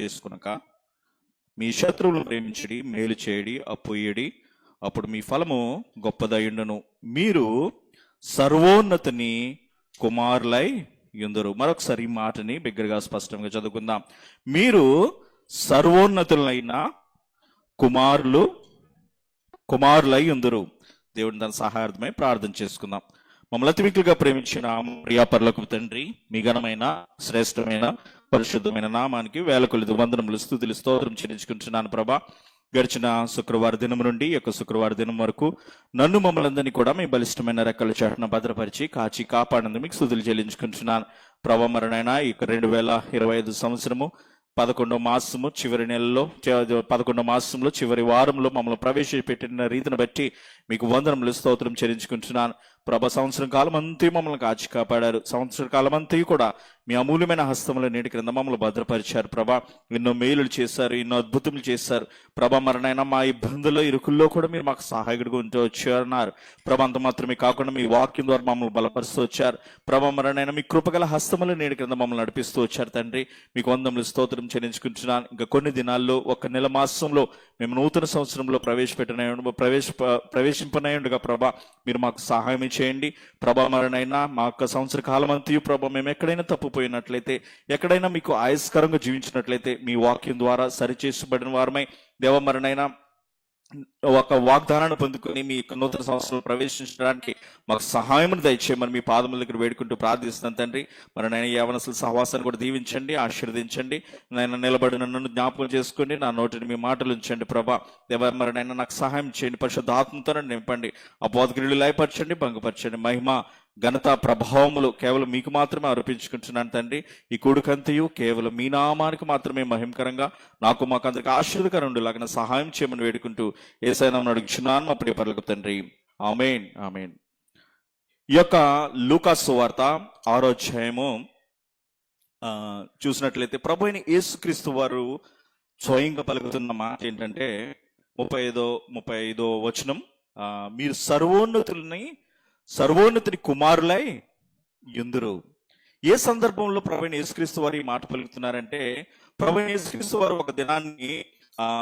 చేసుకునక మీ శత్రువులను ప్రేమించడి మేలు చేయడి అప్పుయ్యడి. అప్పుడు మీ ఫలము గొప్పదయుండును మీరు సర్వోన్నతిని కుమారులై ఎందరు మరొకసారి ఈ మాటని బిగ్గరగా స్పష్టంగా చదువుకుందాం. మీరు సర్వోన్నతులైన కుమారులు కుమారులై ఉందరు దేవుని దాని సహాయార్థమై ప్రార్థన చేసుకుందాం. మమ్మల్ని అతిమిక్కులుగా ప్రేమించిన ప్రియాపర్లకు తండ్రి మీ ఘనమైన శ్రేష్టమైన పరిశుద్ధమైన నామానికి వేల కొలిది వందనములు స్థుతులు స్తోత్రం చెల్లించుకుంటున్నాను ప్రభా. గడిచిన శుక్రవార దినం నుండి యొక్క శుక్రవార దినం వరకు నన్ను మమ్మలందరినీ కూడా మీ బలిష్టమైన రెక్కల చాటున భద్రపరిచి కాచి కాపాడినందుకు మీకు స్థుతులు చెల్లించుకుంటున్నాను. ప్రభా మరణైనా ఈ యొక్క రెండు వేల ఇరవై ఐదు సంవత్సరము పదకొండో మాసము చివరి నెలలో పదకొండో మాసంలో చివరి వారంలో మమ్మల్ని ప్రవేశపెట్టిన రీతిని బట్టి మీకు వందనములు స్తోత్రం చెల్లించుకుంటున్నాను. ప్రభ సంవత్సరం కాలం అంతా మమ్మల్ని కాచి కాపాడారు. సంవత్సర కాలం అంతా కూడా మీ అమూల్యమైన హస్తముల నేటి క్రింద మమ్మల్ని భద్రపరిచారు ప్రభా. ఎన్నో మేలులు చేశారు ఎన్నో అద్భుతములు చేశారు. ప్రభా మరణైనా మా ఇబ్బందుల్లో ఇరుకుల్లో కూడా మీరు మాకు సహాయకుడిగా ఉంటూ వచ్చారన్నారు. ప్రభ అంత మాత్రమే కాకుండా మీ వాక్యం ద్వారా మమ్మల్ని బలపరుస్తూ వచ్చారు. ప్రభా మరణైనా మీ కృపగల హస్తముల నేటి క్రింద మమ్మల్ని నడిపిస్తూ వచ్చారు తండ్రి. మీకు వందములు స్తోత్రం చెల్లించుకుంటున్నాను. ఇంకా కొన్ని దినాల్లో ఒక నెల మాసంలో మేము నూతన సంవత్సరంలో ప్రవేశపెట్టిన ప్రవేశ ప్రవేశింపనయుండగా ప్రభా మీరు మాకు సహాయం చేయండి. ప్రభా మరణైనా మా యొక్క సంవత్సర కాలం అంతయు ప్రభా మేము ఎక్కడైనా తప్పు పోయినట్లయితే ఎక్కడైనా మీకు ఆయస్కరంగా జీవించినట్లయితే మీ వాక్యం ద్వారా సరిచేసబడిన వారమై దేవమరణైనా ఒక వాగ్దానాన్ని పొందుకొని మీ యొక్క నూతన సంవత్సరంలో ప్రవేశించడానికి మాకు సహాయం దయచేయమని మీ పాదముల దగ్గర వేడుకుంటూ ప్రార్థిస్తున్నాను తండ్రి. మరి నేను యవనసుల సహవాసాన్ని కూడా దీవించండి ఆశీర్వదించండి. నేను నిలబడిన నన్ను జ్ఞాపకం చేసుకోండి నా నోటిని మీ మాటలు ఉంచండి ప్రభా. దేవ మరి నైనా నాకు సహాయం చేయండి పరిశుద్ధ ఆత్మతో నింపండి. ఆ బోధకులు లయపరచండి భంగపరచండి. మహిమ ఘనత ప్రభావములు కేవలం మీకు మాత్రమే అర్పించుకుంటున్నాను తండ్రి. ఈ కొడుకంతయు కేవలం మీ నామానికి మాత్రమే మహిమకరంగా నాకు మాకు అందరికి ఆశీర్వదకరండులాగిన సహాయం చేయమని వేడుకుంటూ ఏసైనా అడుగుచున్నాను మా ప్రియ పరులకు తండ్రి. Amen amen. ఈ యొక్క లూకాసు వార్త ఆరో అధ్యాయము చూసినట్లయితే ప్రభు అయిన యేసుక్రీస్తు వారు స్వయంగా పలుకుతున్న మాట ఏంటంటే ముప్పై ఐదో ముప్పై ఐదో వచనం మీరు సర్వోన్నతుల్ని సర్వోన్నతిని కుమారులై ఎందురు? ఏ సందర్భంలో ప్రభు యేసుక్రీస్తు వారు ఈ మాట పలుకుతున్నారంటే ప్రభు యేసుక్రీస్తు వారు ఒక దినాన్ని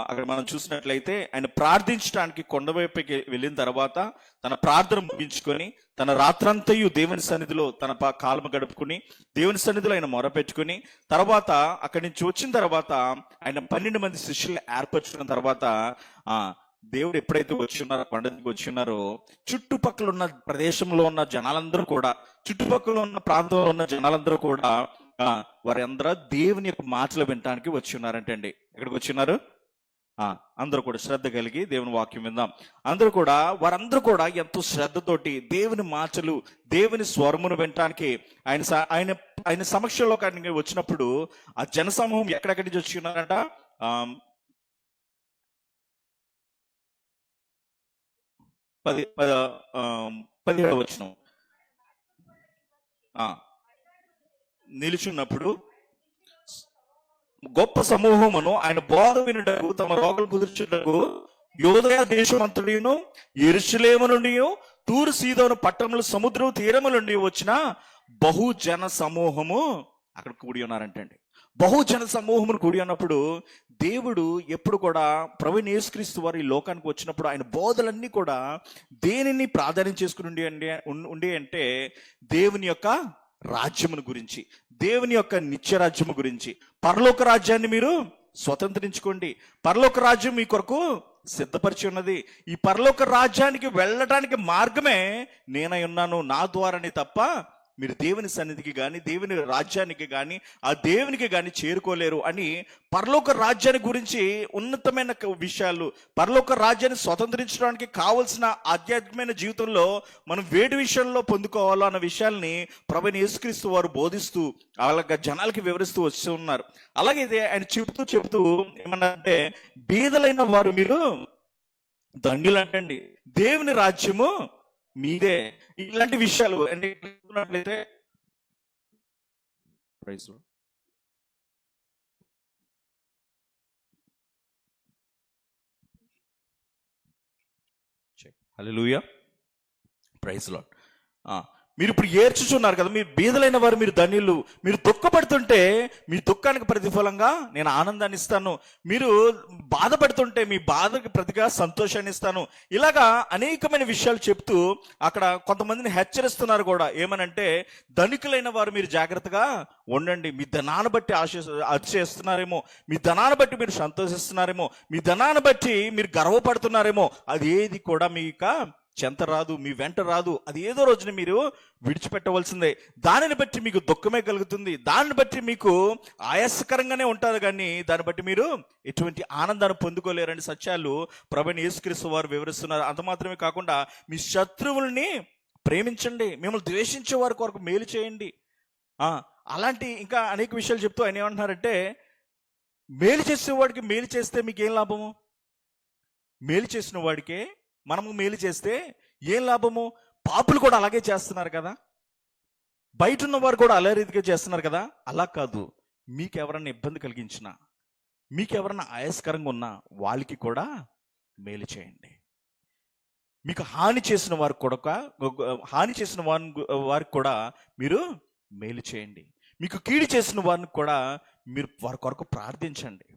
అక్కడ మనం చూసినట్లయితే ఆయన ప్రార్థించడానికి కొండవైపుకి వెళ్ళిన తర్వాత తన ప్రార్థన ముగించుకొని తన రాత్రంతయు దేవుని సన్నిధిలో తన పా- కాలము గడుపుకుని దేవుని సన్నిధిలో ఆయన మొరపెట్టుకుని తర్వాత అక్కడి నుంచి వచ్చిన తర్వాత ఆయన పన్నెండు మంది శిష్యులు ఏర్పరచుకున్న తర్వాత దేవుడు ఎప్పుడైతే వచ్చి ఉన్నారో కొండ వచ్చి ఉన్నారో చుట్టుపక్కల ఉన్న ప్రదేశంలో ఉన్న జనాలందరూ కూడా చుట్టుపక్కల ఉన్న ప్రాంతంలో ఉన్న జనాలందరూ కూడా వారందరూ దేవుని యొక్క మాటలు వినటానికి వచ్చి ఉన్నారంటండి ఎక్కడికి వచ్చి ఉన్నారు ఆ, అందరూ కూడా శ్రద్ధ కలిగి దేవుని వాక్యం విందాం. అందరూ కూడా వారందరూ కూడా ఎంతో శ్రద్ధతోటి దేవుని మాటలు దేవుని స్వరమును వినటానికి ఆయన స- ఆయన ఆయన సమక్షంలో కానీ వచ్చినప్పుడు ఆ జనసమూహం ఎక్కడెక్కడి నుంచి వచ్చి ఉన్నారంట పది పద ఆ, పదిహేడు వచ్చిన నిలుచున్నప్పుడు గొప్ప సమూహమును ఆయన బోధ వినుటకు తమ రోగులు కుదుర్చుటకు యోదయ దేశమంతటిను ఎరుషులేము నుండి తూరు సీదోను పట్టణములు సముద్రం తీరము నుండి వచ్చిన బహుజన సమూహము అక్కడ కూడి ఉన్నారంటండి. బహుజన సమూహమును కూడి ఉన్నప్పుడు దేవుడు ఎప్పుడు కూడా ప్రవీణ్ యేసుక్రీస్తు వారు ఈ లోకానికి వచ్చినప్పుడు ఆయన బోధలన్నీ కూడా దేనిని ప్రాధాన్యం చేసుకుని ఉండి అంటే ఉండి అంటే దేవుని యొక్క రాజ్యమును గురించి దేవుని యొక్క నిత్య రాజ్యము గురించి. పరలోక రాజ్యాన్ని మీరు స్వతంత్రించుకోండి. పరలోక రాజ్యం మీ కొరకు సిద్ధపరిచి ఉన్నది. ఈ పరలోక రాజ్యానికి వెళ్ళటానికి మార్గమే నేనై ఉన్నాను నా ద్వారానే తప్ప మీరు దేవుని సన్నిధికి కానీ దేవుని రాజ్యానికి కానీ ఆ దేవునికి కానీ చేరుకోలేరు అని పరలోక రాజ్యాన్ని గురించి ఉన్నతమైన విషయాలు పరలోక రాజ్యాన్ని స్వతంత్రించడానికి కావలసిన ఆధ్యాత్మికమైన జీవితంలో మనం వేడి విషయంలో పొందుకోవాలో అన్న విషయాల్ని ప్రభుని యేసుక్రీస్తు వారు బోధిస్తూ అలాగ జనాలకి వివరిస్తూ వస్తూ ఉన్నారు. అలాగే ఇది ఆయన చెబుతూ చెబుతూ ఏమన్నారంటే బీదలైన వారు మీరు దండులు అంటండి దేవుని రాజ్యము మీదే ఇలాంటి విషయాలు అంటే ఇట్లా చూసుకున్నట్లయితే Praise ప్రైజ్ లాట్ మీరు ఇప్పుడు ఏడ్చుచున్నారు కదా మీరు బీదలైన వారు మీరు ధన్యులు. మీరు దుఃఖపడుతుంటే మీ దుఃఖానికి ప్రతిఫలంగా నేను ఆనందాన్ని ఇస్తాను. మీరు బాధపడుతుంటే మీ బాధకి ప్రతిగా సంతోషాన్ని ఇస్తాను. ఇలాగా అనేకమైన విషయాలు చెప్తూ అక్కడ కొంతమందిని హెచ్చరిస్తున్నారు కూడా. ఏమనంటే ధనికులైన వారు మీరు జాగ్రత్తగా ఉండండి. మీ ధనాన్ని బట్టి ఆశ చేస్తున్నారేమో మీ ధనాన్ని బట్టి మీరు సంతోషిస్తున్నారేమో. మీ ధనాన్ని బట్టి మీరు గర్వపడుతున్నారేమో. అది ఏది కూడా మీ చెంత రాదు మీ వెంట రాదు. అది ఏదో రోజున మీరు విడిచిపెట్టవలసిందే. దానిని బట్టి మీకు దుఃఖమే కలుగుతుంది. దాన్ని బట్టి మీకు ఆయాసకరంగానే ఉంటారు కానీ దాన్ని బట్టి మీరు ఎటువంటి ఆనందాన్ని పొందుకోలేరని సత్యాలు ప్రభుని యేసుక్రీస్తు వారు వివరిస్తున్నారు. అంత మాత్రమే కాకుండా మీ శత్రువుల్ని ప్రేమించండి. మిమ్మల్ని ద్వేషించే వారి కొరకు మేలు చేయండి. అలాంటి ఇంకా అనేక విషయాలు చెప్తూ ఆయన ఏమంటున్నారంటే మేలు చేసేవాడికి మేలు చేస్తే మీకు ఏం లాభము? మేలు చేసిన వాడికే మనము మేలు చేస్తే ఏం లాభము? పాపులు కూడా అలాగే చేస్తున్నారు కదా? బయట ఉన్న వారు కూడా అలా రీతిగా చేస్తున్నారు కదా? అలా కాదు. మీకు ఎవరన్నా ఇబ్బంది కలిగించినా మీకు ఎవరన్నా ఆయాస్కరంగా ఉన్నా వాళ్ళకి కూడా మేలు చేయండి. మీకు హాని చేసిన వారికి కూడా హాని చేసిన వారి వారికి కూడా మీరు మేలు చేయండి. మీకు కీడు చేసిన వారిని కూడా మీరు వారి కొరకు ప్రార్థించండి.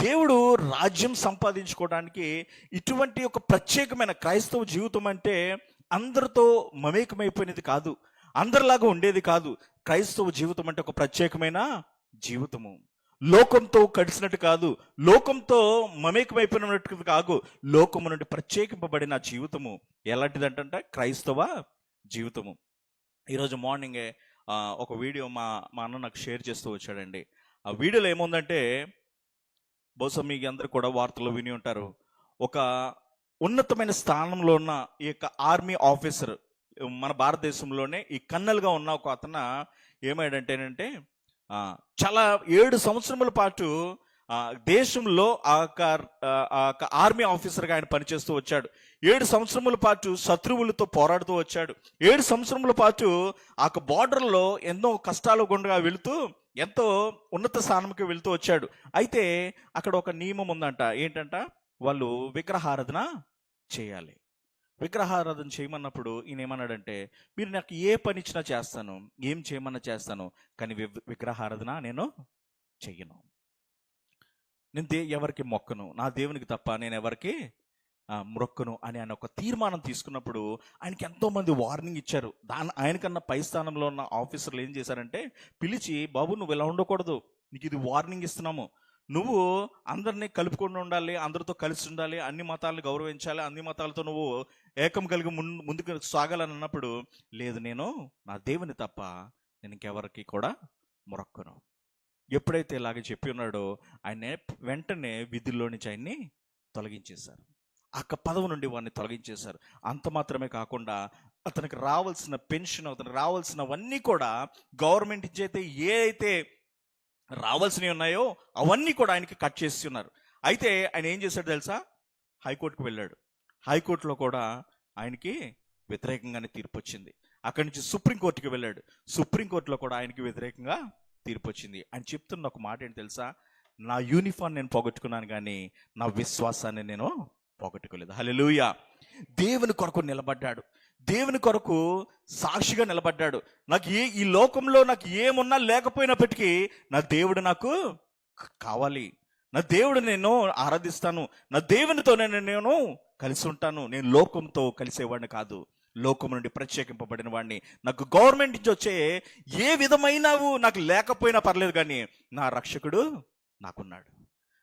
దేవుడు రాజ్యం సంపాదించుకోవడానికి ఇటువంటి ఒక ప్రత్యేకమైన క్రైస్తవ జీవితం అంటే అందరితో మమేకమైపోయినది కాదు. అందరిలాగా ఉండేది కాదు. క్రైస్తవ జీవితం అంటే ఒక ప్రత్యేకమైన జీవితము. లోకంతో కలిసినట్టు కాదు. లోకంతో మమేకమైపోయినట్టు కాదు. లోకము నుండి ప్రత్యేకింపబడిన జీవితము. ఎలాంటిదంటే క్రైస్తవ జీవితము. ఈరోజు మార్నింగే ఒక వీడియో మా మా అన్న నాకు షేర్ చేస్తూ వచ్చాడండి. ఆ వీడియోలో ఏముందంటే బహుశా మీకు అందరు కూడా వార్తలు విని ఉంటారు. ఒక ఉన్నతమైన స్థానంలో ఉన్న ఈ యొక్క ఆర్మీ ఆఫీసర్ మన భారతదేశంలోనే ఈ కన్నెలుగా ఉన్న ఒక అతను ఏమాడంటేనంటే చాలా ఏడు సంవత్సరముల పాటు దేశంలో ఆ యొక్క ఆ యొక్క ఆర్మీ ఆఫీసర్గా ఆయన పనిచేస్తూ వచ్చాడు. ఏడు సంవత్సరముల పాటు శత్రువులతో పోరాడుతూ వచ్చాడు. ఏడు సంవత్సరముల పాటు ఆ బార్డర్లో ఎన్నో కష్టాలు గుండగా వెళుతూ ఎంతో ఉన్నత స్థానంకి వెళ్తూ వచ్చాడు. అయితే అక్కడ ఒక నియమం ఉందంట. ఏంటంట? వాళ్ళు విగ్రహారాధన చేయాలి. విగ్రహారాధన చేయమన్నప్పుడు ఈయన ఏమన్నాడంటే మీరు నాకు ఏ పని ఇచ్చినా చేస్తాను ఏం చేయమన్నా చేస్తాను కానీ వి- విగ్రహారాధన నేను చెయ్యను. నేను దే ఎవరికి మొక్కను నా దేవునికి తప్ప నేను ఎవరికి మ్రొక్కను అని ఆయన ఒక తీర్మానం తీసుకున్నప్పుడు ఆయనకి ఎంతోమంది వార్నింగ్ ఇచ్చారు. దాని ఆయనకన్నా పై స్థానంలో ఉన్న ఆఫీసర్లు ఏం చేశారంటే పిలిచి బాబు నువ్వు ఇలా ఉండకూడదు. నీకు ఇది వార్నింగ్ ఇస్తున్నాము. నువ్వు అందరినీ కలుపుకొని ఉండాలి అందరితో కలిసి ఉండాలి అన్ని మతాలను గౌరవించాలి అన్ని మతాలతో నువ్వు ఏకం కలిగి ముందు ముందుకు సాగాలని అన్నప్పుడు లేదు నేను నా దేవుని తప్ప నేను ఇంకెవరికి కూడా మొరక్కను. ఎప్పుడైతే ఇలాగ చెప్పి ఉన్నాడో ఆయన వెంటనే విధుల్లో నుంచి ఆయన్ని తొలగించేశారు. ఆ పదవి నుండి వాడిని తొలగించేశారు. అంత మాత్రమే కాకుండా అతనికి రావాల్సిన పెన్షన్ అతనికి రావాల్సినవన్నీ కూడా గవర్నమెంట్ చేతే అయితే రావాల్సినవి ఉన్నాయో అవన్నీ కూడా ఆయనకి కట్ చేసి ఉన్నారు. అయితే ఆయన ఏం చేశాడు తెలుసా? హైకోర్టుకు వెళ్ళాడు. హైకోర్టులో కూడా ఆయనకి వ్యతిరేకంగానే తీర్పు వచ్చింది. అక్కడి నుంచి సుప్రీంకోర్టుకి వెళ్ళాడు. సుప్రీంకోర్టులో కూడా ఆయనకి వ్యతిరేకంగా తీర్పు వచ్చింది. ఆయన చెప్తున్న ఒక మాట ఏంటి తెలుసా? నా యూనిఫామ్ నేను పోగొట్టుకున్నాను కానీ నా విశ్వాసాన్ని నేను పోగొట్టుకోలేదు. హల్లెలూయా. దేవుని కొరకు నిలబడ్డాడు. దేవుని కొరకు సాక్షిగా నిలబడ్డాడు. నాకు ఏ ఈ లోకంలో నాకు ఏమున్నా లేకపోయినప్పటికీ నా దేవుడు నాకు కావాలి. నా దేవుడు నేను ఆరాధిస్తాను. నా దేవునితో నేను నేను కలిసి ఉంటాను. నేను లోకంతో కలిసేవాడిని కాదు. లోకం నుండి ప్రత్యేకింపబడిన వాడిని. నాకు గవర్నమెంట్ నుంచి వచ్చే ఏ విధమైనవు నాకు లేకపోయినా పర్లేదు కానీ నా రక్షకుడు నాకున్నాడు.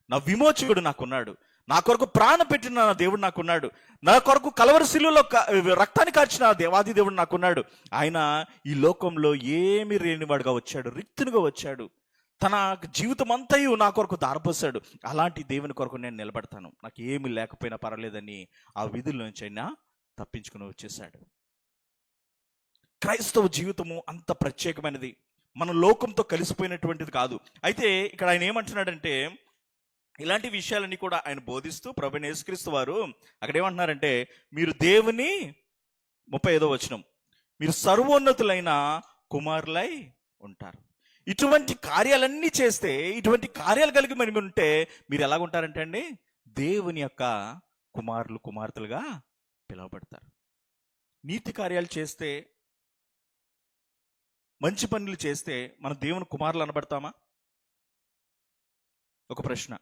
నా విమోచకుడు నాకున్నాడు. నా కొరకు ప్రాణం పెట్టిన నా దేవుడు నాకున్నాడు. నా కొరకు కలవరశిలులో రక్తాన్ని కార్చిన దేవాది దేవుడు నాకున్నాడు. ఆయన ఈ లోకంలో ఏమి లేనివాడుగా వచ్చాడు. రిక్తునిగా వచ్చాడు. తన జీవితం అంతయు నా కొరకు దారపోసాడు అలాంటి దేవుని కొరకు నేను నిలబడతాను. నాకు ఏమి లేకపోయినా పర్వాలేదని ఆ విధుల నుంచి అయినా తప్పించుకుని వచ్చేసాడు క్రైస్తవ జీవితము అంత ప్రత్యేకమైనది. మన లోకంతో కలిసిపోయినటువంటిది కాదు. అయితే ఇక్కడ ఆయన ఏమంటున్నాడంటే ఇలాంటి విషయాలన్నీ కూడా ఆయన బోధిస్తూ ప్రభు యేసుక్రీస్తు వారు అక్కడ ఏమంటున్నారంటే మీరు దేవుని ముప్పై ఐదో వచనం మీరు సర్వోన్నతులైన కుమారులై ఉంటారు. ఇటువంటి కార్యాలన్నీ చేస్తే ఇటువంటి కార్యాలు కలిగి మరి ఉంటే మీరు ఎలాగుంటారంటే అండి దేవుని యొక్క కుమారులు కుమార్తెలుగా పిలువబడతారు. నీతి కార్యాలు చేస్తే మంచి పనులు చేస్తే మన దేవుని కుమారులు అనబడతామా? ఒక ప్రశ్న.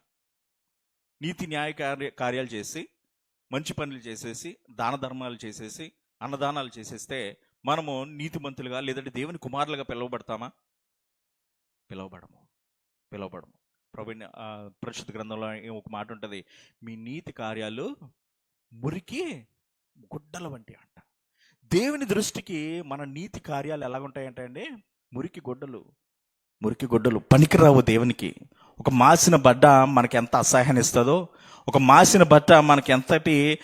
నీతి న్యాయ కార్య కార్యాలు చేసి మంచి పనులు చేసేసి దాన ధర్మాలు చేసేసి అన్నదానాలు చేసేస్తే మనము నీతిమంతులుగా లేదంటే దేవుని కుమారులుగా పిలువబడతామా? పిలువబడము. పిలువబడము. ప్రభు పరిశుద్ధ గ్రంథంలో ఒక మాట ఉంటుంది? మీ నీతి కార్యాలు మురికి గుడ్డల వంటి అంట. దేవుని దృష్టికి మన నీతి కార్యాలు ఎలాగుంటాయంటే అండి మురికి గుడ్డలు. మురికి గుడ్డలు పనికిరావు దేవునికి. ఒక మాసిన బడ్డ మనకి ఎంత అసహ్యాన్ని ఇస్తుందో ఒక మాసిన బట్ట మనకి ఎంతటి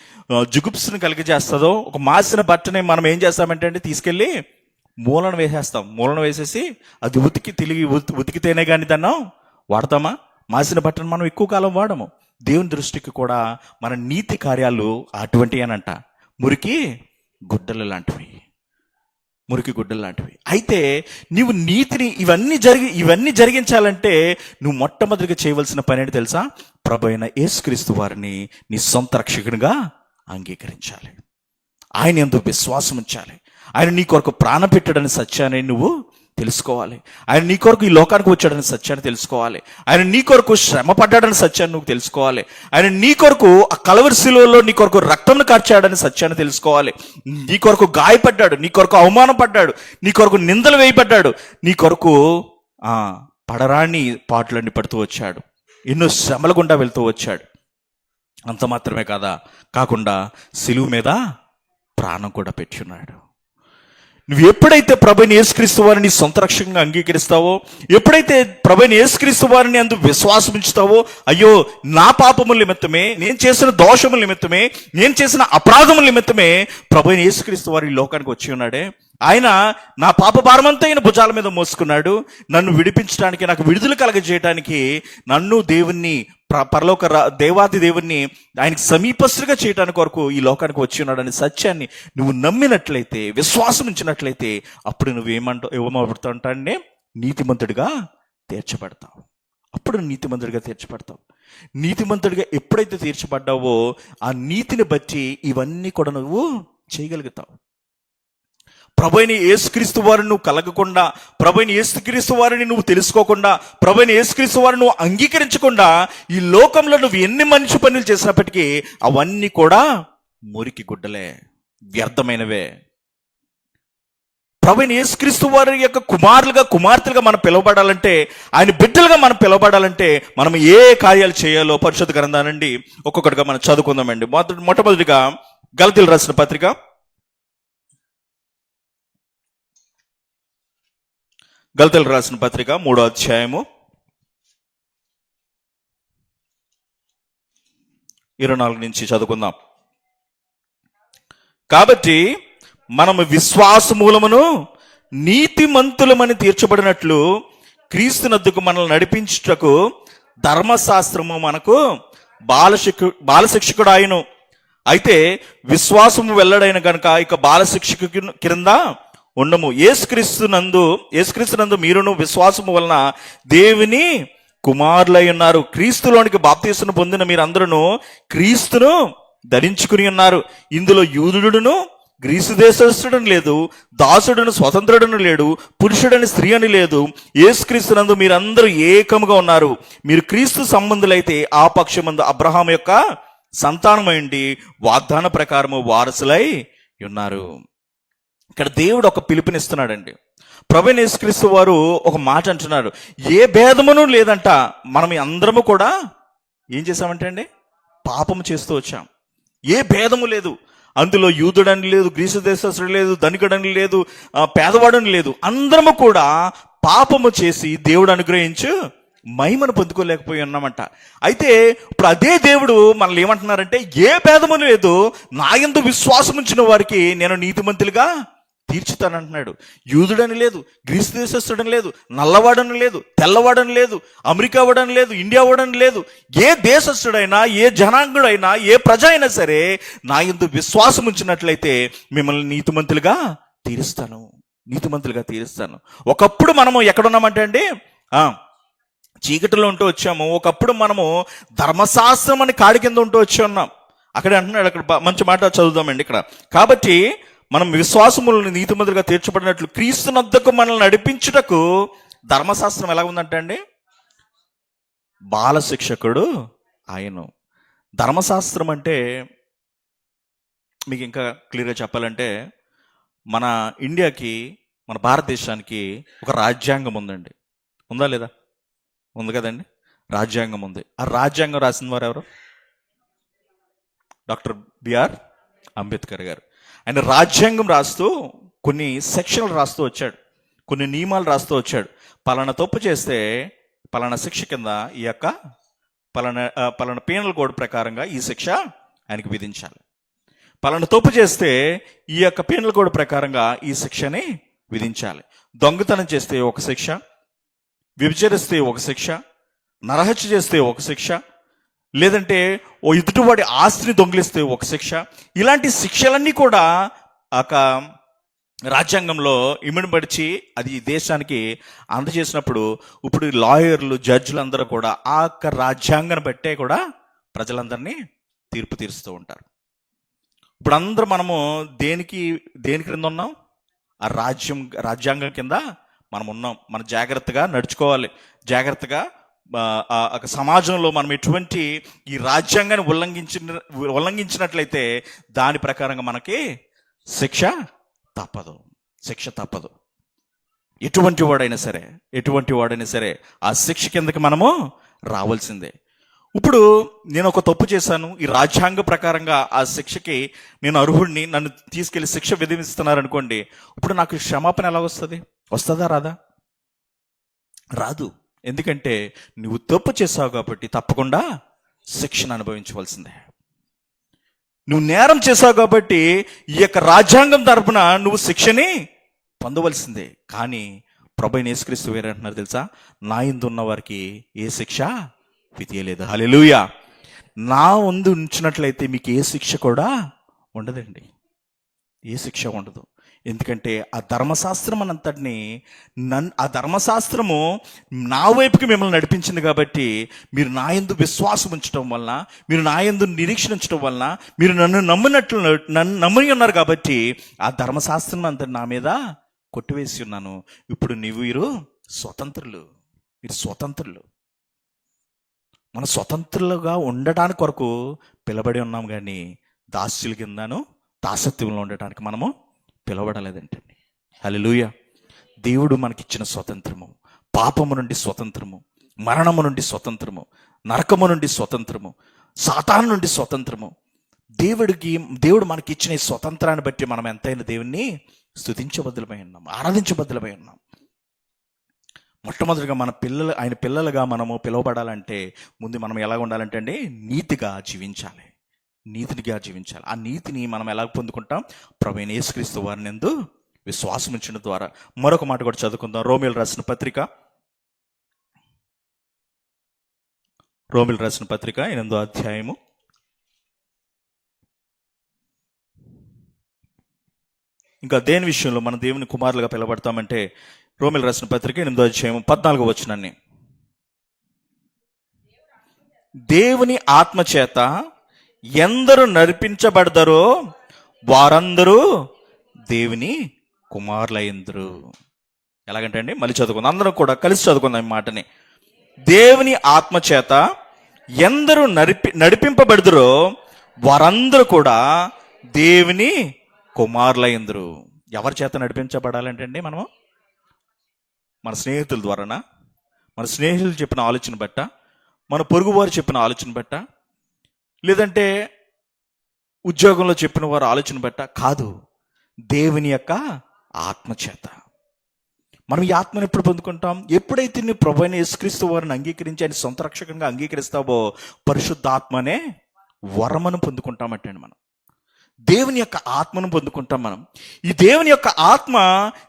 జుగుప్సును కలిగజేస్తుందో ఒక మాసిన బట్టని మనం ఏం చేస్తామంటే అండి తీసుకెళ్ళి మూలన వేసేస్తాం. మూలను వేసేసి అది ఉతికి తిరిగి ఉతికితేనే కానీ దాన్ని వాడతామా? మాసిన బట్టను మనం ఎక్కువ కాలం వాడము. దేవుని దృష్టికి కూడా మన నీతి కార్యాలు అటువంటి అనంట మురికి గుడ్డలు లాంటివి. మురికి గుడ్డలు లాంటివి. అయితే నీవు నీతిని ఇవన్నీ జరిగి ఇవన్నీ జరిగించాలంటే నువ్వు మొట్టమొదటిగా చేయవలసిన పని ఏంటి తెలుసా? ప్రభు అయిన యేసుక్రీస్తు వారిని నీ సొంత రక్షకునిగా అంగీకరించాలి. ఆయన ఎంతో విశ్వాసం ఉంచాలి. ఆయన నీ కొరకు ప్రాణం పెట్టాడని సత్యాన్ని నువ్వు తెలుసుకోవాలి. ఆయన నీ కొరకు ఈ లోకానికి వచ్చాడని సత్యాన్ని తెలుసుకోవాలి. ఆయన నీ కొరకు శ్రమ పడ్డాడని సత్యాన్ని నువ్వు తెలుసుకోవాలి. ఆయన నీ కొరకు ఆ కలవరి శిలువలో నీ కొరకు రక్తంను కార్చాడని సత్యాన్ని తెలుసుకోవాలి. నీ కొరకు గాయపడ్డాడు నీ కొరకు అవమానం పడ్డాడు నీ కొరకు నిందలు వేయబడ్డాడు నీ కొరకు ఆ పడరాని పాటలన్నీ పడుతూ వచ్చాడు. ఎన్నో శ్రమల గుండా వెళ్తూ వచ్చాడు. అంత మాత్రమే కాదా? కాకుండా సిలువు మీద ప్రాణం కూడా పెట్టున్నాడు నువ్వు ఎప్పుడైతే ప్రభుని యేసుక్రీస్తు వారిని సొంత రక్షకంగా అంగీకరిస్తావో ఎప్పుడైతే ప్రభుని యేసుక్రీస్తు వారిని అందు విశ్వాసం ఉంచుతావో అయ్యో నా పాపముల నిమిత్తమే నేను చేసిన దోషముల నిమిత్తమే నేను చేసిన అపరాధముల నిమిత్తమే ప్రభుని యేసుక్రీస్తు వారి లోకానికి వచ్చి ఉన్నాడే. ఆయన నా పాప భారమంతా ఆయన భుజాల మీద మోసుకున్నాడు. నన్ను విడిపించడానికి నాకు విడుదల కలగజేయడానికి నన్ను దేవుణ్ణి ప్ర- పరలోక రా- దేవాది దేవుణ్ణి ఆయనకు సమీపస్తుగా చేయడానికి వరకు ఈ లోకానికి వచ్చి ఉన్నాడని సత్యాన్ని నువ్వు నమ్మినట్లయితే విశ్వాసం ఉంచినట్లయితే అప్పుడు నువ్వు ఏమంటావు ఏమవుతావు అంటే నీతిమంతుడిగా తీర్చబడతావు. అప్పుడు నీతిమంతుడిగా తీర్చబడతావు. నీతిమంతుడిగా ఎప్పుడైతే తీర్చబడ్డావో ఆ నీతిని బట్టి ఇవన్నీ కూడా నువ్వు చేయగలుగుతావు. ప్రభుని యేసుక్రీస్తు వారిని నువ్వు కలగకుండా ప్రభుని యేసుక్రీస్తు వారిని నువ్వు తెలుసుకోకుండా ప్రభుని యేసుక్రీస్తు వారిని నువ్వు అంగీకరించకుండా ఈ లోకంలో నువ్వు ఎన్ని మంచి పనులు చేసినప్పటికీ అవన్నీ కూడా మురికి గుడ్డలే వ్యర్థమైనవే. ప్రభుని యేసుక్రీస్తు వారి యొక్క కుమారులుగా కుమార్తెలుగా మనం పిలవబడాలంటే ఆయన బిడ్డలుగా మనం పిలవబడాలంటే మనం ఏ కార్యాలు చేయాలో పరిశుద్ధ గ్రంథానండి ఒక్కొక్కటిగా మనం చదువుకుందామండి. మొదటి మొట్టమొదటిగా గలతీలు రాసిన పత్రిక గలతీలు రాసిన పత్రిక మూడో అధ్యాయము. ఇరవై నాలుగు నుంచి చదువుకుందాం. కాబట్టి మనము విశ్వాస మూలమును నీతిమంతులమని తీర్చబడినట్లు క్రీస్తునద్దుకు మనల్ని నడిపించుటకు ధర్మశాస్త్రము మనకు బాలశిక్షు బాలశిక్షకుడు ఆయను అయితే విశ్వాసము వెల్లడైన గనుక ఇక బాలశిక్షకు క్రింద ఉండము. యేసుక్రీస్తునందు ఏసుక్రీస్తునందు మీరును విశ్వాసము వలన దేవుని కుమారులై ఉన్నారు. క్రీస్తులోనికి బాప్తీసును పొందిన మీరందరూ క్రీస్తును ధరించుకుని ఉన్నారు. ఇందులో యూదుడును గ్రీసు దేశస్థుడని లేదు దాసుడును స్వతంత్రుడును లేడు పురుషుడని స్త్రీ అని లేదు. ఏసుక్రీస్తునందు మీరందరూ ఏకముగా ఉన్నారు. మీరు క్రీస్తు సంబంధులైతే ఆ పక్షమందు అబ్రహాం యొక్క సంతానమైండి వాగ్దాన ప్రకారము వారసులై ఉన్నారు. ఇక్కడ దేవుడు ఒక పిలుపునిస్తున్నాడండి. ప్రభు యేసుక్రీస్తు వారు ఒక మాట అంటున్నారు. ఏ భేదమును లేదంట. మనం అందరము కూడా ఏం చేసామంటే అండి? పాపము చేస్తూ వచ్చాం. ఏ భేదము లేదు. అందులో యూదుడని లేదు గ్రీసు దేశస్తుడు లేదు ధనికుడని లేదు పేదవాడని లేదు. అందరము కూడా పాపము చేసి దేవుడు అనుగ్రహించు మహిమను పొందుకోలేకపోయి ఉన్నామంట అయితే ఇప్పుడు అదే దేవుడు మనల్ని ఏమంటున్నారంటే ఏ భేదము లేదు నా యందు విశ్వాసం ఉంచిన వారికి నేను నీతిమంతులుగా తీర్చుతానంటున్నాడు. యూదుడని లేదు గ్రీస్ దేశస్తుడని లేదు నల్లవాడని లేదు తెల్లవాడని లేదు అమెరికా వాడని లేదు ఇండియా వాడని లేదు ఏ దేశస్థుడైనా ఏ జనాంగుడైనా ఏ ప్రజ అయినా సరే నా ఎందు విశ్వాసం ఉంచినట్లయితే మిమ్మల్ని నీతిమంతులుగా తీరుస్తాను. నీతిమంతులుగా తీరుస్తాను. ఒకప్పుడు మనము ఎక్కడున్నామంటే అండి చీకటిలో ఉంటూ వచ్చాము. ఒకప్పుడు మనము ధర్మశాస్త్రం అని కాడి కింద ఉంటూ వచ్చి ఉన్నాం. అక్కడ అంటున్నాడు అక్కడ మంచి మాట చదువుదామండి ఇక్కడ. కాబట్టి మనం విశ్వాసములను నీతిమంతులుగా తీర్చబడినట్లు క్రీస్తునద్దకు మనల్ని నడిపించుటకు ధర్మశాస్త్రం ఎలా ఉందంటే అండి? బాలశిక్షకుడు ఆయన. ధర్మశాస్త్రం అంటే మీకు ఇంకా క్లియర్గా చెప్పాలంటే మన ఇండియాకి మన భారతదేశానికి ఒక రాజ్యాంగం ఉందండి. ఉందా లేదా? ఉంది కదండి. రాజ్యాంగం ఉంది. ఆ రాజ్యాంగం రాసిన వారు ఎవరు? డాక్టర్ బిఆర్ అంబేద్కర్ గారు. ఆయన రాజ్యాంగం రాస్తూ కొన్ని సెక్షన్లు రాస్తూ వచ్చాడు. కొన్ని నియమాలు రాస్తూ వచ్చాడు. పలానా తప్పు చేస్తే పలానా శిక్ష కింద ఈ యొక్క పలానా పలానా పీనల్ కోడ్ ప్రకారంగా ఈ శిక్ష ఆయనకి విధించాలి. పలానా తప్పు చేస్తే ఈ యొక్క పీనల్ కోడ్ ప్రకారంగా ఈ శిక్షని విధించాలి. దొంగతనం చేస్తే ఒక శిక్ష విభజరిస్తే ఒక శిక్ష నరహత్య చేస్తే ఒక శిక్ష లేదంటే ఓ ఎదుటివాడి ఆస్తిని దొంగిలిస్తే ఒక శిక్ష. ఇలాంటి శిక్షలన్నీ కూడా ఒక రాజ్యాంగంలో ఇమిడిపడిచి అది దేశానికి అందజేసినప్పుడు ఇప్పుడు లాయర్లు జడ్జిలు అందరూ కూడా ఆ యొక్క రాజ్యాంగాన్ని బట్టే కూడా ప్రజలందరినీ తీర్పు తీరుస్తూ ఉంటారు. ఇప్పుడు అందరూ మనము దేనికి దేని క్రింద ఉన్నాం? ఆ రాజ్యం రాజ్యాంగం కింద మనం ఉన్నాం. మనం జాగ్రత్తగా నడుచుకోవాలి. జాగ్రత్తగా సమాజంలో మనం ఎటువంటి ఈ రాజ్యాంగాన్ని ఉల్లంఘించిన ఉల్లంఘించినట్లయితే దాని ప్రకారంగా మనకి శిక్ష తప్పదు. శిక్ష తప్పదు. ఎటువంటి వాడైనా సరే ఎటువంటి వాడైనా సరే ఆ శిక్ష కిందకి మనము రావాల్సిందే. ఇప్పుడు నేను ఒక తప్పు చేశాను. ఈ రాజ్యాంగ ప్రకారంగా ఆ శిక్షకి నేను అర్హుడిని నన్ను తీసుకెళ్ళి శిక్ష విధిస్తున్నారనుకోండి ఇప్పుడు నాకు క్షమాపణ ఎలా వస్తుంది? వస్తుందా రాదా? రాదు. ఎందుకంటే నువ్వు తప్పు చేసావు కాబట్టి తప్పకుండా శిక్షణ అనుభవించవలసిందే. నువ్వు నేరం చేసావు కాబట్టి ఈ యొక్క రాజ్యాంగం తరపున నువ్వు శిక్షని పొందవలసిందే. కానీ ప్రభు యేసుక్రీస్తు వేరేంటున్నారు తెలుసా? నా ఇందు ఉన్న వారికి ఏ శిక్ష విధియలేదు. హల్లెలూయా. నా ముందు ఉంచినట్లయితే మీకు ఏ శిక్ష కూడా ఉండదండి. ఏ శిక్ష ఉండదు. ఎందుకంటే ఆ ధర్మశాస్త్రం అనంతటిని నన్ ఆ ధర్మశాస్త్రము నా వైపుకి మిమ్మల్ని నడిపించింది కాబట్టి మీరు నా ఎందు విశ్వాసం ఉంచడం వలన మీరు నా యందు నిరీక్షణ ఉంచడం వలన మీరు నన్ను నమ్మినట్లు నన్ను నమ్మి ఉన్నారు కాబట్టి ఆ ధర్మశాస్త్రం అంతటి నా మీద కొట్టివేసి ఉన్నాను. ఇప్పుడు నీవు వీరు స్వతంత్రులు. మీరు స్వతంత్రులు. మన స్వతంత్రులుగా ఉండటానికి కొరకు పిలబడి ఉన్నాం కానీ దాస్యుల కిందను దాసత్వంలో ఉండటానికి మనము పిలవడలేదంటండి. హల్లెలూయ. దేవుడు మనకిచ్చిన స్వతంత్రము పాపము నుండి స్వతంత్రము మరణము నుండి స్వతంత్రము నరకము నుండి స్వతంత్రము సాతాను నుండి స్వతంత్రము. దేవుడికి దేవుడు మనకి ఇచ్చిన ఈ స్వతంత్రాన్ని బట్టి మనం ఎంతైనా దేవుణ్ణి స్థుతించబద్దులమై ఉన్నాం ఆరాధించబద్దులమై ఉన్నాం. మొట్టమొదటిగా మన పిల్లలు ఆయన పిల్లలుగా మనము పిలువబడాలంటే ముందు మనం ఎలా ఉండాలంటే అండి నీతిగా జీవించాలి. నీతినిగా జీవించాలి. ఆ నీతిని మనం ఎలా పొందుకుంటాం? ప్రవీణ యేసుక్రీస్తు వారిని ఎందు విశ్వాసం ఉంచడం ద్వారా. మరొక మాట కూడా చదువుకుందాం. రోమిల్ రాసిన పత్రిక. రోమిల్ రాసిన పత్రిక ఎనిమిదో అధ్యాయము. ఇంకా దేని విషయంలో మన దేవుని కుమారులుగా పిలబడతామంటే రోమిల్ రాసిన పత్రిక ఎనిమిదో అధ్యాయం పద్నాలుగో వచ్చినాన్ని దేవుని ఆత్మ చేత ఎందరు నడిపించబడదరో వారందరూ దేవుని కుమారులైందరు. ఎలాగంటే అండి మళ్ళీ చదువుకుందాం. అందరం కూడా కలిసి చదువుకుందాం ఈ మాటని. దేవుని ఆత్మ చేత ఎందరు నడిపి నడిపింపబడుదురో వారందరూ కూడా దేవుని కుమారులైందరు. ఎవరి చేత నడిపించబడాలంటే అండి మనము? మన స్నేహితుల ద్వారానా? మన స్నేహితులు చెప్పిన ఆలోచన బట్ట? మన పొరుగువారు చెప్పిన ఆలోచన బట్ట? లేదంటే ఉద్యోగంలో చెప్పిన వారు ఆలోచన బట్ట కాదు. దేవుని యొక్క ఆత్మచేత. మనం ఈ ఆత్మను ఎప్పుడు పొందుకుంటాం? ఎప్పుడైతే నీ ప్రభు అయిన యేసుక్రీస్తు వారిని అంగీకరించి ఆయన సొంత రక్షకంగా అంగీకరిస్తావో పరిశుద్ధాత్మనే వరమను పొందుకుంటామంటండి మనం. దేవుని యొక్క ఆత్మను పొందుకుంటాం మనం. ఈ దేవుని యొక్క ఆత్మ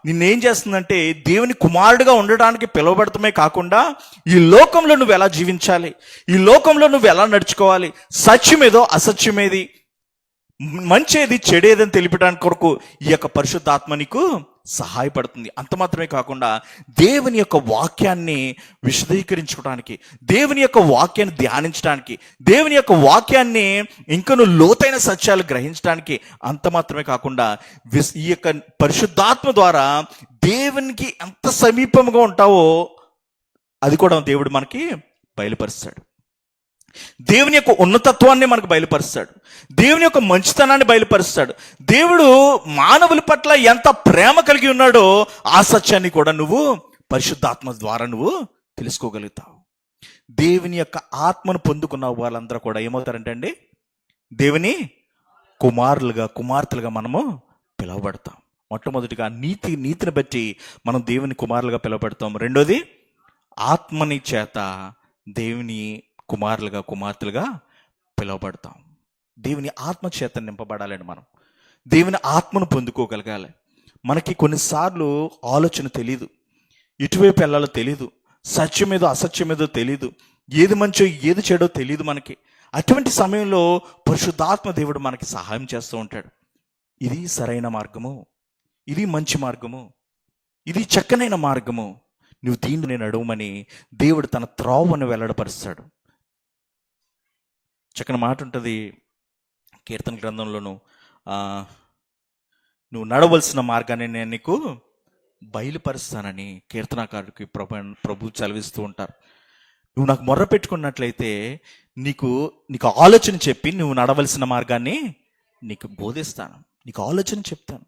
నిన్నేం చేస్తుందంటే దేవుని కుమారుడిగా ఉండడానికి పిలువబడటమే కాకుండా ఈ లోకంలో నువ్వు ఎలా జీవించాలి? ఈ లోకంలో నువ్వు ఎలా నడుచుకోవాలి? సత్యమేదో అసత్యమేది? మంచేది చెడేదని తెలిపడానికి కొరకు ఈ యొక్క పరిశుద్ధాత్మ నీకు సహాయపడుతుంది. అంత మాత్రమే కాకుండా దేవుని యొక్క వాక్యాన్ని విశదీకరించుకోవడానికి దేవుని యొక్క వాక్యాన్ని ధ్యానించడానికి దేవుని యొక్క వాక్యాన్ని ఇంకను లోతైన సత్యాలు గ్రహించడానికి అంత మాత్రమే కాకుండా విస్ ఈ యొక్క పరిశుద్ధాత్మ ద్వారా దేవునికి ఎంత సమీపంగా ఉంటావో అది కూడా దేవుడు మనకి బయలుపరుస్తాడు. దేవుని యొక్క ఉన్నతత్వాన్ని మనకు బయలుపరుస్తాడు. దేవుని యొక్క మంచితనాన్ని బయలుపరుస్తాడు. దేవుడు మానవుల పట్ల ఎంత ప్రేమ కలిగి ఉన్నాడో ఆ సత్యాన్ని కూడా నువ్వు పరిశుద్ధాత్మ ద్వారా నువ్వు తెలుసుకోగలుగుతావు. దేవుని యొక్క ఆత్మను పొందుకున్న వాళ్ళందరూ కూడా ఏమవుతారంటే అండి దేవుని కుమారులుగా కుమార్తెలుగా మనము పిలువబడతాం. మొట్టమొదటిగా నీతి నీతిని బట్టి మనం దేవుని కుమారులుగా పిలువబడతాం. రెండోది ఆత్మని చేత దేవుని కుమారులుగా కుమార్తెలుగా పిలువబడతాం. దేవుని ఆత్మ చేత నింపబడాలండి మనం. దేవుని ఆత్మను పొందుకోగలగాలి. మనకి కొన్నిసార్లు ఆలోచన తెలీదు. ఇటువైపు వెళ్ళాలో తెలీదు. అసత్యం అసత్యమేదో తెలీదు. ఏది మంచో ఏది చెడో తెలియదు మనకి. అటువంటి సమయంలో పరిశుద్ధాత్మ దేవుడు మనకి సహాయం చేస్తూ ఉంటాడు. ఇది సరైన మార్గము. ఇది మంచి మార్గము. ఇది చక్కనైన మార్గము. నువ్వు దీన్ని నేను దేవుడు తన త్రోవను వెల్లడపరుస్తాడు. చక్కని మాట ఉంటుంది కీర్తన గ్రంథంలోను. నువ్వు నడవలసిన మార్గాన్ని నేను నీకు బయలుపరుస్తానని కీర్తనాకారుడికి ప్రభు ప్రభు చదివిస్తూ ఉంటారు. నువ్వు నాకు మొర్ర పెట్టుకున్నట్లయితే నీకు నీకు ఆలోచన చెప్పి నువ్వు నడవలసిన మార్గాన్ని నీకు బోధిస్తాను. నీకు ఆలోచన చెప్తాను.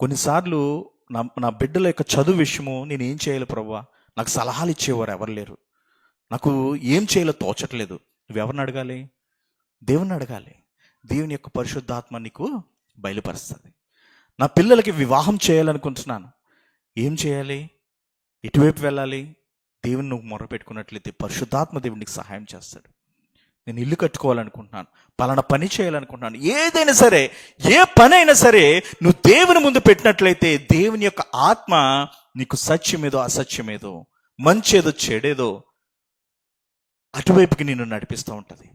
కొన్నిసార్లు నా నా బిడ్డల యొక్క చదువు విషయము నేను ఏం చేయాలి ప్రభా? నాకు సలహాలు ఇచ్చేవారు ఎవరు లేరు. నాకు ఏం చేయాలో తోచట్లేదు. నువ్వెవరిని అడగాలి? దేవుని అడగాలి. దేవుని యొక్క పరిశుద్ధాత్మ నీకు బయలుపరుస్తుంది. నా పిల్లలకి వివాహం చేయాలనుకుంటున్నాను. ఏం చేయాలి? ఎటువైపు వెళ్ళాలి? దేవుని నువ్వు మొరపెట్టుకున్నట్లయితే పరిశుద్ధాత్మ దేవునికి సహాయం చేస్తాడు. నేను ఇల్లు కట్టుకోవాలనుకుంటున్నాను. పలానా పని చేయాలనుకుంటున్నాను. ఏదైనా సరే ఏ పని అయినా సరే నువ్వు దేవుని ముందు పెట్టినట్లయితే దేవుని యొక్క ఆత్మ నీకు సత్యమేదో అసత్యమేదో మంచేదో చెడేదో అటువైపుకి నిన్ను నడిపిస్తూ ఉంటుంది.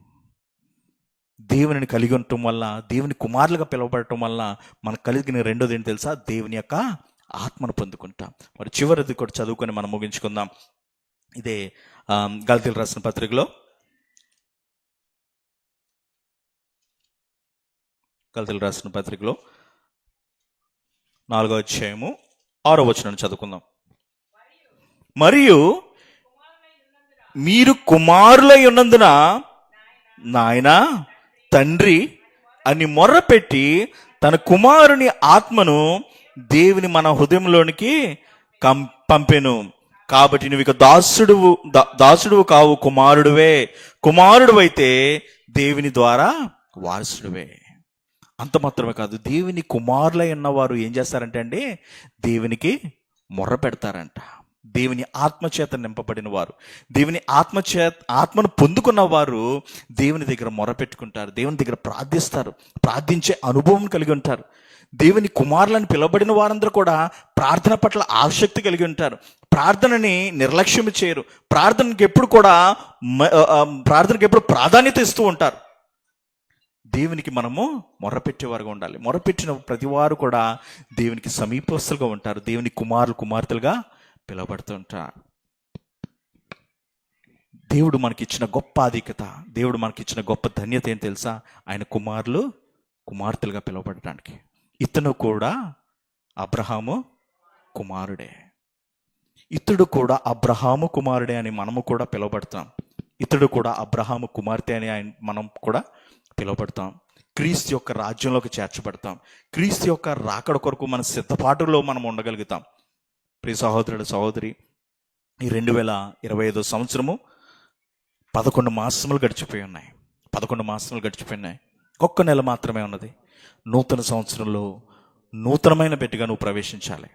దేవుని కలిగి ఉండటం వల్ల దేవుని కుమారులుగా పిలువబడటం వల్ల మనకు కలిగిన రెండోది ఏంటి తెలుసా? దేవుని యొక్క ఆత్మను పొందుకుంటాం. మరి చివరిది కూడా చదువుకొని మనం ముగించుకుందాం. ఇదే గల్తీలు రాసిన పత్రికలో. గల్తీలు రాసిన పత్రికలో. నాలుగో అధ్యాయము ఆరో వచనం చదువుకుందాం. మరియు మీరు కుమారులై ఉన్నందున నాయనా తండ్రి అని మొర్రపెట్టి తన కుమారుని ఆత్మను దేవుని మన హృదయంలోనికి కం పంపెను. కాబట్టి నువ్వు ఇక దాసుడువు దా- దాసుడువు కావు కుమారుడువే. కుమారుడు అయితే దేవుని ద్వారా వారసుడువే. అంత మాత్రమే కాదు దేవుని కుమారులై ఉన్నవారు ఏం చేస్తారంటే అండి దేవునికి మొర్ర పెడతారంట దేవుని ఆత్మచేత నింపబడిన వారు దేవుని ఆత్మచేత ఆత్మను పొందుకున్న వారు దేవుని దగ్గర మొరపెట్టుకుంటారు. దేవుని దగ్గర ప్రార్థిస్తారు. ప్రార్థించే అనుభవం కలిగి ఉంటారు. దేవుని కుమారులను పిలవబడిన వారందరూ కూడా ప్రార్థన పట్ల ఆసక్తి కలిగి ఉంటారు. ప్రార్థనని నిర్లక్ష్యం చేయరు. ప్రార్థనకి ఎప్పుడు కూడా ప్రార్థనకి ఎప్పుడు ప్రాధాన్యత ఇస్తూ ఉంటారు. దేవునికి మనము మొరపెట్టేవారుగా ఉండాలి. మొరపెట్టిన ప్రతివారు కూడా దేవునికి సమీపస్తులుగా ఉంటారు. దేవుని కుమారులు కుమార్తెలుగా పిలువబడుతూ దేవుడు మనకిచ్చిన గొప్ప ఆధిక్యత దేవుడు మనకిచ్చిన గొప్ప ధన్యత ఏం తెలుసా? ఆయన కుమారులు కుమార్తెలుగా పిలువబడటానికి. ఇతను కూడా అబ్రహాము కుమారుడే. ఇతడు కూడా అబ్రహాము కుమారుడే అని మనము కూడా పిలువబడతాం. ఇతడు కూడా అబ్రహాము కుమార్తె అని ఆయన మనం కూడా పిలువబడతాం. క్రీస్తు యొక్క రాజ్యంలోకి చేర్చబడతాం. క్రీస్తు యొక్క రాకడ కొరకు మన సిద్ధపాటులో మనం ఉండగలుగుతాం. ప్రియ సహోదరుడు సహోదరి ఈ రెండు వేల ఇరవై ఐదో సంవత్సరము పదకొండు మాసములు గడిచిపోయి ఉన్నాయి. పదకొండు మాసములు గడిచిపోయినాయి ఒక్క నెల మాత్రమే ఉన్నది. నూతన సంవత్సరంలో నూతనమైన బిడ్డగా నువ్వు ప్రవేశించాలి.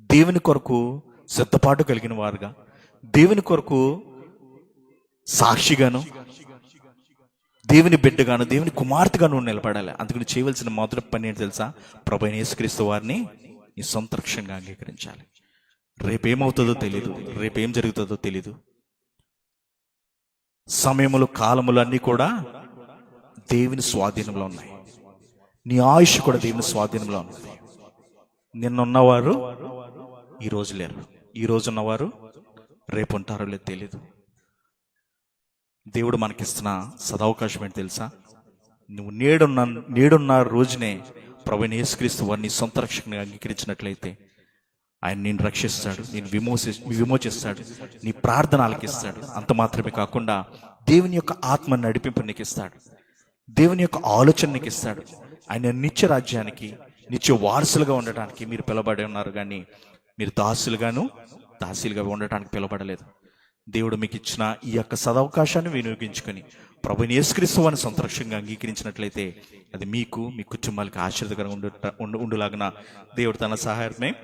దేవుని కొరకు సిద్ధపాటు కలిగిన వారుగా దేవుని కొరకు సాక్షిగాను దేవుని బిడ్డగాను దేవుని కుమార్తెగా నువ్వు నిలబడాలి. అందుకని చేయవలసిన మొదటి పని ఏంటి తెలుసా? ప్రభు అయిన యేసుక్రీస్తు వారిని నీ సొంత రక్షంగా అంగీకరించాలి. రేపేమవుతుందో తెలీదు. రేపేం జరుగుతుందో తెలీదు. సమయములు కాలములు అన్నీ కూడా దేవుని స్వాధీనంలో ఉన్నాయి. నీ ఆయుష్ కూడా దేవుని స్వాధీనంలో ఉంది. నిన్నున్నవారు ఈ రోజు లేరు. ఈ ఉన్నవారు రేపు ఉంటారో లేదు తెలియదు దేవుడు మనకిస్తున్న సదవకాశం ఏంటి తెలుసా? నువ్వు నేడున్న నేడున్న రోజునే ప్రభుని యేసుక్రీస్తు వారిని సొంత రక్షణగా అంగీకరించినట్లయితే ఆయన నేను రక్షిస్తాడు నేను విమోచి విమోచిస్తాడు నీ ప్రార్థన ఆలకిస్తాడు అంత మాత్రమే కాకుండా దేవుని యొక్క ఆత్మ నడిపింపు నీకు ఇస్తాడు. దేవుని యొక్క ఆలోచన నీకు ఇస్తాడు. ఆయన నిత్య రాజ్యానికి నిత్య వారసులుగా ఉండటానికి మీరు పిలబడి ఉన్నారు కానీ మీరు దాసులుగాను దాసీలుగా ఉండటానికి పిలబడలేదు దేవుడు మీకు ఇచ్చిన ఈ యొక్క సదవకాశాన్ని వినియోగించుకొని ప్రభుని యేసుక్రీస్తు అని సొంత అంగీకరించినట్లయితే అది మీకు మీ కుటుంబాలకి ఆశీర్వదకరంగా ఉండు- ఉండులాగిన దేవుడు తన సహాయమే.